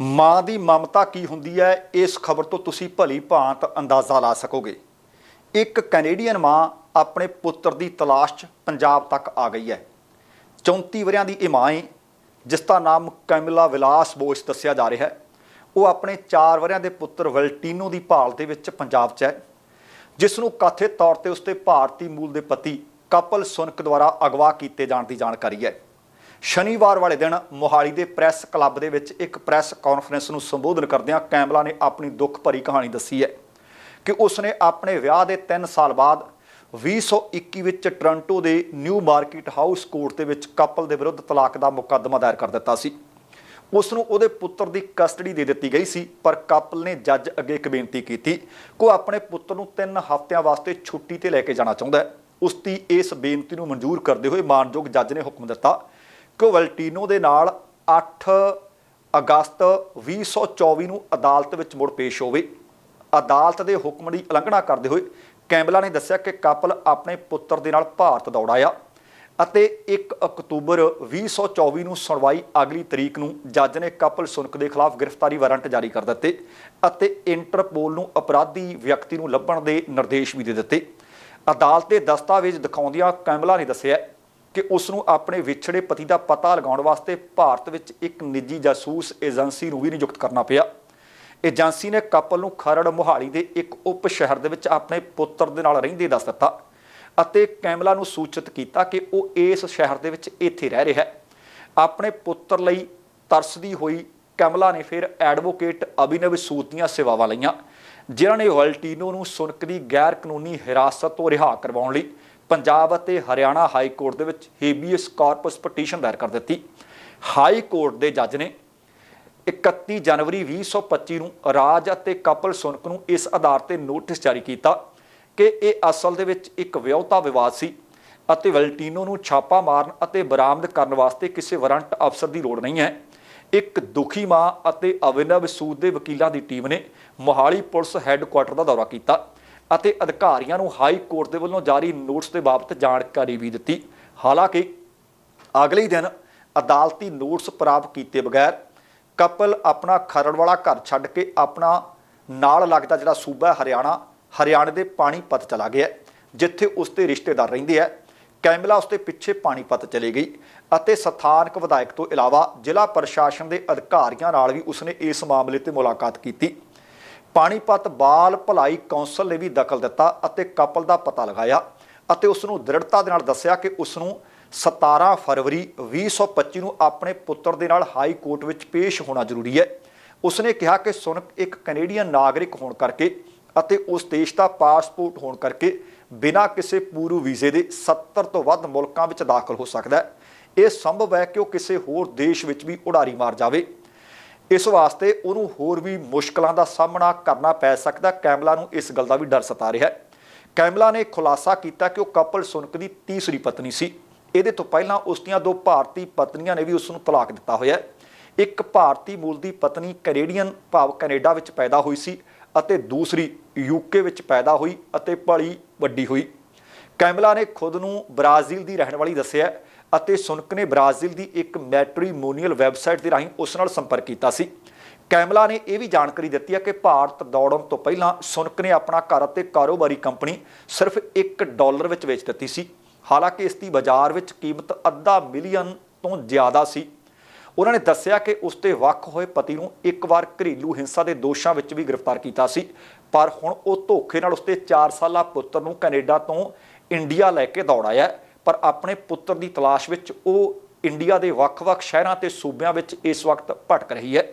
ਮਾਂ ਦੀ ਮਮਤਾ ਕੀ ਹੁੰਦੀ ਹੈ, ਇਸ ਖਬਰ ਤੋਂ ਤੁਸੀਂ ਭਲੀ ਭਾਂਤ ਅੰਦਾਜ਼ਾ ਲਾ ਸਕੋਗੇ। ਇੱਕ ਕੈਨੇਡੀਅਨ ਮਾਂ ਆਪਣੇ ਪੁੱਤਰ ਦੀ ਤਲਾਸ਼ 'ਚ ਪੰਜਾਬ ਤੱਕ ਆ ਗਈ ਹੈ। 34 ਵਰਿਆਂ ਦੀ ਇਹ ਮਾਂ ਹੈ ਜਿਸ ਦਾ ਨਾਮ ਕੈਮਿਲਾ ਵਿਲਾਸ ਬੋਸ ਦੱਸਿਆ ਜਾ ਰਿਹਾ ਹੈ। ਉਹ ਆਪਣੇ 4 ਵਰਿਆਂ ਦੇ ਪੁੱਤਰ ਵਲਟੀਨੋ ਦੀ ਭਾਲ ਦੇ ਵਿੱਚ ਪੰਜਾਬ 'ਚ ਹੈ, ਜਿਸ ਨੂੰ ਕਥਿਤ ਤੌਰ ਤੇ ਉਸਦੇ ਭਾਰਤੀ ਮੂਲ ਦੇ ਪਤੀ ਕਪਲ ਸੁਨਕ ਦੁਆਰਾ ਅਗਵਾ ਕੀਤੇ ਜਾਣ ਦੀ ਜਾਣਕਾਰੀ ਹੈ। ਸ਼ਨੀਵਾਰ ਵਾਲੇ ਦਿਨ ਮੋਹਾਲੀ ਦੇ ਪ੍ਰੈਸ ਕਲੱਬ ਦੇ ਵਿੱਚ ਇੱਕ ਪ੍ਰੈਸ ਕਾਨਫਰੰਸ ਨੂੰ ਸੰਬੋਧਨ ਕਰਦਿਆਂ ਕੈਮਲਾ ਨੇ ਆਪਣੀ ਦੁੱਖ ਭਰੀ ਕਹਾਣੀ ਦੱਸੀ ਹੈ ਕਿ ਉਸਨੇ ਆਪਣੇ ਵਿਆਹ ਦੇ 3 ਸਾਲ ਬਾਅਦ 2021 ਵਿੱਚ ਟੋਰਾਂਟੋ ਦੇ ਨਿਊ ਮਾਰਕੀਟ ਹਾਊਸ ਕੋਰਟ ਦੇ ਵਿੱਚ ਕਪਲ ਦੇ ਵਿਰੁੱਧ ਤਲਾਕ ਦਾ ਮੁਕੱਦਮਾ ਦਾਇਰ ਕਰ ਦਿੱਤਾ ਸੀ। ਉਸ ਨੂੰ ਉਹਦੇ ਪੁੱਤਰ ਦੀ ਕਸਟਡੀ ਦੇ ਦਿੱਤੀ ਗਈ ਸੀ, ਪਰ ਕਪਲ ਨੇ ਜੱਜ ਅੱਗੇ ਇੱਕ ਬੇਨਤੀ ਕੀਤੀ ਕਿ ਉਹ ਆਪਣੇ ਪੁੱਤਰ ਨੂੰ 3 ਹਫ਼ਤਿਆਂ ਵਾਸਤੇ ਛੁੱਟੀ ਤੇ ਲੈ ਕੇ ਜਾਣਾ ਚਾਹੁੰਦਾ ਹੈ। ਉਸ ਦੀ ਇਸ ਬੇਨਤੀ ਨੂੰ ਮਨਜ਼ੂਰ ਕਰਦੇ ਹੋਏ ਮਾਨਯੋਗ ਜੱਜ ਨੇ ਹੁਕਮ ਦਿੱਤਾ ਕਿ ਦੇ ਨਾਲ 8 ਅਗਸਤ 2024 ਨੂੰ ਅਦਾਲਤ ਵਿੱਚ ਮੁੜ ਪੇਸ਼ ਹੋਵੇ। ਅਦਾਲਤ ਦੇ ਹੁਕਮ ਦੀ ਉਲੰਘਣਾ ਕਰਦੇ ਹੋਏ ਕੈਂਬਲਾ ਨੇ ਦੱਸਿਆ ਕਿ ਕਪਲ ਆਪਣੇ ਪੁੱਤਰ ਦੇ ਨਾਲ ਭਾਰਤ ਦੌੜ ਆਇਆ ਅਤੇ 1 ਅਕਤੂਬਰ 2024 ਨੂੰ ਸੁਣਵਾਈ ਅਗਲੀ ਤਰੀਕ ਨੂੰ ਜੱਜ ਨੇ ਕਪਲ ਸੁਨਕ ਦੇ ਖਿਲਾਫ ਗ੍ਰਿਫਤਾਰੀ ਵਾਰੰਟ ਜਾਰੀ ਕਰ ਦਿੱਤੇ ਅਤੇ ਇੰਟਰਪੋਲ ਨੂੰ ਅਪਰਾਧੀ ਵਿਅਕਤੀ ਨੂੰ ਲੱਭਣ ਦੇ ਨਿਰਦੇਸ਼ ਵੀ ਦੇ ਦਿੱਤੇ। ਅਦਾਲਤ ਦੇ ਦਸਤਾਵੇਜ਼ ਦਿਖਾਉਂਦਿਆਂ ਕੈਂਬਲਾ ਨੇ ਦੱਸਿਆ ਕਿ ਉਸ ਨੂੰ ਆਪਣੇ ਵਿਛੜੇ ਪਤੀ ਦਾ ਪਤਾ ਲਗਾਉਣ ਵਾਸਤੇ ਭਾਰਤ ਵਿੱਚ ਇੱਕ ਨਿੱਜੀ ਜਾਸੂਸ ਏਜੰਸੀ ਨੂੰ ਵੀ ਨਿਯੁਕਤ ਕਰਨਾ ਪਿਆ। ਏਜੰਸੀ ਨੇ ਕਪਲ ਨੂੰ ਖਰੜ ਮੁਹਾਲੀ ਦੇ ਇੱਕ ਉਪ ਸ਼ਹਿਰ ਦੇ ਵਿੱਚ ਆਪਣੇ ਪੁੱਤਰ ਦੇ ਨਾਲ ਰਹਿੰਦੇ ਦੱਸ ਦਿੱਤਾ ਅਤੇ ਕੈਮਲਾ ਨੂੰ ਸੂਚਿਤ ਕੀਤਾ ਕਿ ਉਹ ਇਸ ਸ਼ਹਿਰ ਦੇ ਵਿੱਚ ਇੱਥੇ ਰਹਿ ਰਿਹਾ ਹੈ। ਆਪਣੇ ਪੁੱਤਰ ਲਈ ਤਰਸਦੀ ਹੋਈ ਕਮਲਾ ਨੇ ਫਿਰ ਐਡਵੋਕੇਟ ਅਭਿਨਵ ਸੂਦ ਦੀਆਂ ਸੇਵਾਵਾਂ ਲਈਆਂ, ਜਿਨ੍ਹਾਂ ਨੇ ਵਲਟੀਨੋ ਨੂੰ ਸੁਨਕ ਦੀ ਗੈਰ ਕਾਨੂੰਨੀ ਹਿਰਾਸਤ ਤੋਂ ਰਿਹਾ ਕਰਵਾਉਣ ਲਈ ਪੰਜਾਬ ਅਤੇ ਹਰਿਆਣਾ ਹਾਈ ਕੋਰਟ ਦੇ ਵਿੱਚ ਹੇਬੀਅਸ ਕਾਰਪਸ ਪਟੀਸ਼ਨ ਦਾਇਰ ਕਰ ਦਿੱਤੀ। ਹਾਈ ਕੋਰਟ ਦੇ ਜੱਜ ਨੇ 31 ਜਨਵਰੀ 2025 ਨੂੰ ਰਾਜ ਅਤੇ ਕਪਲ ਸੁਨਕ ਨੂੰ ਇਸ ਆਧਾਰ ਤੇ ਨੋਟਿਸ ਜਾਰੀ ਕੀਤਾ ਕਿ ਇਹ ਅਸਲ ਦੇ ਵਿੱਚ ਇੱਕ ਵਿਆਹੁਤਾ ਵਿਵਾਦ ਸੀ ਅਤੇ ਵਲਟੀਨੋ ਨੂੰ ਛਾਪਾ ਮਾਰਨ ਅਤੇ ਬਰਾਮਦ ਕਰਨ ਵਾਸਤੇ ਕਿਸੇ ਵਾਰੰਟ ਅਫਸਰ ਦੀ ਲੋੜ ਨਹੀਂ ਹੈ। ਇੱਕ ਦੁਖੀ ਮਾਂ ਅਤੇ ਅਵਿਨਵ ਸੂਦ ਦੇ ਵਕੀਲਾਂ ਦੀ ਟੀਮ ਨੇ ਮੋਹਾਲੀ ਪੁਲਿਸ ਹੈੱਡਕੁਆਟਰ ਦਾ ਦੌਰਾ ਕੀਤਾ। ਅਤੇ ਅਧਿਕਾਰੀਆਂ ਨੂੰ ਹਾਈ ਕੋਰਟ ਦੇ ਵੱਲੋਂ ਜਾਰੀ ਨੋਟਿਸ ਦੇ ਬਾਬਤ ਜਾਣਕਾਰੀ ਵੀ ਦਿੱਤੀ। ਹਾਲਾਂਕਿ, ਅਗਲੇ ਦਿਨ ਅਦਾਲਤੀ ਨੋਟਿਸ ਪ੍ਰਾਪਤ ਕੀਤੇ ਬਗੈਰ ਕਪਲ ਆਪਣਾ ਖਰੜ ਵਾਲਾ ਘਰ ਛੱਡ ਕੇ ਆਪਣਾ ਨਾਲ ਲੱਗਦਾ ਜਿਹੜਾ ਸੂਬਾ ਹਰਿਆਣਾ, ਹਰਿਆਣੇ ਦੇ ਪਾਣੀਪਤ ਚਲਾ ਗਿਆ ਜਿੱਥੇ ਉਸ ਦੇ ਰਿਸ਼ਤੇਦਾਰ ਰਹਿੰਦੇ ਆ ਕੈਮਲਾ ਉਸ ਦੇ ਪਿੱਛੇ ਪਾਣੀਪਤ ਚਲੀ ਗਈ ਅਤੇ ਸਥਾਨਕ ਵਿਧਾਇਕ ਤੋਂ ਇਲਾਵਾ ਜ਼ਿਲ੍ਹਾ ਪ੍ਰਸ਼ਾਸਨ ਦੇ ਅਧਿਕਾਰੀਆਂ ਨਾਲ ਵੀ ਉਸਨੇ ਇਸ ਮਾਮਲੇ ਤੇ ਮੁਲਾਕਾਤ ਕੀਤੀ। ਪਾਣੀਪਤ ਬਾਲ ਭਲਾਈ ਕੌਂਸਲ ਨੇ ਵੀ ਦਖਲ ਦਿੱਤਾ ਅਤੇ ਕਪਲ ਦਾ ਪਤਾ ਲਗਾਇਆ ਅਤੇ ਉਸ ਨੂੰ ਦ੍ਰਿੜਤਾ ਦੇ ਨਾਲ ਦੱਸਿਆ ਕਿ ਉਸ ਨੂੰ 17 ਫਰਵਰੀ 2025 ਨੂੰ ਆਪਣੇ ਪੁੱਤਰ ਦੇ ਨਾਲ ਹਾਈ ਕੋਰਟ ਵਿੱਚ ਪੇਸ਼ ਹੋਣਾ ਜ਼ਰੂਰੀ ਹੈ। ਉਸਨੇ ਕਿਹਾ ਕਿ ਸੁਨਕ ਇੱਕ ਕੈਨੇਡੀਅਨ ਨਾਗਰਿਕ ਹੋਣ ਕਰਕੇ ਅਤੇ ਉਸ ਦੇਸ਼ ਦਾ ਪਾਸਪੋਰਟ ਹੋਣ ਕਰਕੇ ਬਿਨਾਂ ਕਿਸੇ ਪੂਰਵ ਵੀਜ਼ੇ ਦੇ 70 ਤੋਂ ਵੱਧ ਮੁਲਕਾਂ ਵਿੱਚ ਦਾਖਲ ਹੋ ਸਕਦਾ ਹੈ। ਇਹ ਸੰਭਵ ਹੈ ਕਿ ਉਹ ਕਿਸੇ ਹੋਰ ਦੇਸ਼ ਵਿੱਚ ਵੀ ਉਡਾਰੀ ਮਾਰ ਜਾਵੇ। ਇਸ ਵਾਸਤੇ ਉਹਨੂੰ ਹੋਰ ਵੀ ਮੁਸ਼ਕਲਾਂ ਦਾ ਸਾਹਮਣਾ ਕਰਨਾ ਪੈ ਸਕਦਾ। ਕੈਮਲਾ ਨੂੰ ਇਸ ਗੱਲ ਦਾ ਵੀ ਡਰ ਸਤਾ ਰਿਹਾ ਹੈ। ਕੈਮਲਾ ਨੇ ਖੁਲਾਸਾ ਕੀਤਾ ਕਿ ਉਹ ਕਪਲ ਸੁਨਕ ਦੀ ਤੀਸਰੀ ਪਤਨੀ ਸੀ। ਇਹਦੇ ਤੋਂ ਪਹਿਲਾਂ ਉਸ ਦੀਆਂ ਦੋ ਭਾਰਤੀ ਪਤਨੀਆਂ ਨੇ ਵੀ ਉਸ ਨੂੰ ਤਲਾਕ ਦਿੱਤਾ ਹੋਇਆ ਹੈ। ਇੱਕ ਭਾਰਤੀ ਮੂਲ ਦੀ ਪਤਨੀ ਕੈਨੇਡੀਅਨ ਭਾਵ ਕੈਨੇਡਾ ਵਿੱਚ ਪੈਦਾ ਹੋਈ ਸੀ ਅਤੇ ਦੂਸਰੀ ਯੂਕੇ ਵਿੱਚ ਪੈਦਾ ਹੋਈ ਅਤੇ ਭਲੀ ਵੱਡੀ ਹੋਈ। ਕੈਮਲਾ ਨੇ ਖੁਦ ਨੂੰ ਬ੍ਰਾਜ਼ੀਲ ਦੀ ਰਹਿਣ ਵਾਲੀ ਦੱਸਿਆ ਅਤੇ ਸੁਨਕ ਨੇ ਬ੍ਰਾਜ਼ੀਲ ਦੀ ਇੱਕ ਮੈਟ੍ਰੀਮੋਨੀਅਲ ਵੈਬਸਾਈਟ ਦੇ ਰਾਹੀਂ ਉਸ ਨਾਲ ਸੰਪਰਕ ਕੀਤਾ ਸੀ। ਕੈਮਲਾ ਨੇ ਇਹ ਵੀ ਜਾਣਕਾਰੀ ਦਿੱਤੀ ਹੈ ਕਿ ਭਾਰਤ ਦੌੜਨ ਤੋਂ ਪਹਿਲਾਂ ਸੁਨਕ ਨੇ ਆਪਣਾ ਘਰ ਅਤੇ ਕਾਰੋਬਾਰੀ ਕੰਪਨੀ ਸਿਰਫ 1 ਡਾਲਰ ਵਿੱਚ ਵੇਚ ਦਿੱਤੀ ਸੀ। ਹਾਲਾਂਕਿ ਇਸ ਦੀ ਬਾਜ਼ਾਰ ਵਿੱਚ ਕੀਮਤ ਅੱਧਾ ਮਿਲੀਅਨ ਤੋਂ ਜ਼ਿਆਦਾ ਸੀ। ਉਹਨਾਂ ਨੇ ਦੱਸਿਆ ਕਿ ਉਸ ਦੇ ਵੱਖ ਹੋਏ ਪਤੀ ਨੂੰ ਇੱਕ ਵਾਰ ਘਰੇਲੂ ਹਿੰਸਾ ਦੇ ਦੋਸ਼ਾਂ ਵਿੱਚ ਵੀ ਗ੍ਰਿਫਤਾਰ ਕੀਤਾ ਸੀ। ਪਰ ਹੁਣ ਉਹ ਧੋਖੇ ਨਾਲ ਉਸ ਦੇ 4 ਸਾਲਾ ਪੁੱਤਰ ਨੂੰ ਕੈਨੇਡਾ ਤੋਂ ਇੰਡੀਆ ਲੈ ਕੇ ਦੌੜ ਆਇਆ ਹੈ। ਪਰ ਆਪਣੇ ਪੁੱਤਰ ਦੀ ਤਲਾਸ਼ ਵਿੱਚ ਉਹ ਇੰਡੀਆ ਦੇ ਵੱਖ-ਵੱਖ ਸ਼ਹਿਰਾਂ ਤੇ ਸੂਬਿਆਂ ਵਿੱਚ ਇਸ ਵਕਤ ਭਟਕ ਰਹੀ ਹੈ।